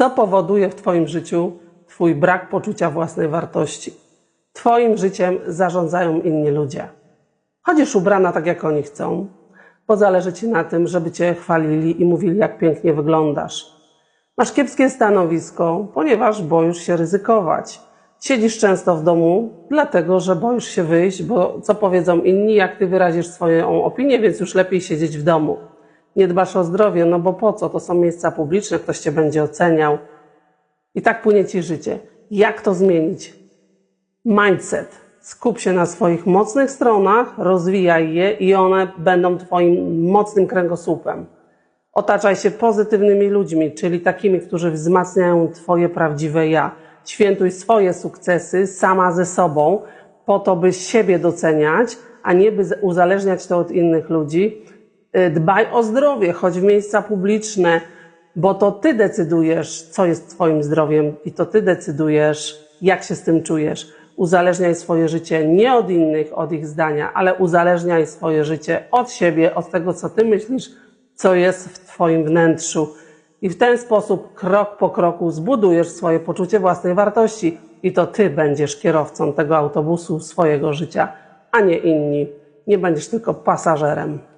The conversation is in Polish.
Co powoduje w Twoim życiu Twój brak poczucia własnej wartości? Twoim życiem zarządzają inni ludzie. Chodzisz ubrana tak, jak oni chcą, bo zależy Ci na tym, żeby Cię chwalili i mówili, jak pięknie wyglądasz. Masz kiepskie stanowisko, ponieważ boisz się ryzykować. Siedzisz często w domu, dlatego że boisz się wyjść, bo co powiedzą inni, jak ty wyrazisz swoją opinię, więc już lepiej siedzieć w domu. Nie dbasz o zdrowie, no bo po co? To są miejsca publiczne, ktoś cię będzie oceniał. I tak płynie ci życie. Jak to zmienić? Mindset. Skup się na swoich mocnych stronach, rozwijaj je i one będą twoim mocnym kręgosłupem. Otaczaj się pozytywnymi ludźmi, czyli takimi, którzy wzmacniają Twoje prawdziwe ja. Świętuj swoje sukcesy sama ze sobą, po to, by siebie doceniać, a nie by uzależniać to od innych ludzi. Y, Dbaj o zdrowie, chodź w miejsca publiczne, bo to Ty decydujesz, co jest Twoim zdrowiem i to Ty decydujesz, jak się z tym czujesz. Uzależniaj swoje życie nie od innych, od ich zdania, ale uzależniaj swoje życie od siebie, od tego, co Ty myślisz, co jest w Twoim wnętrzu. I w ten sposób, krok po kroku, zbudujesz swoje poczucie własnej wartości. I to Ty będziesz kierowcą tego autobusu swojego życia, a nie inni. Nie będziesz tylko pasażerem.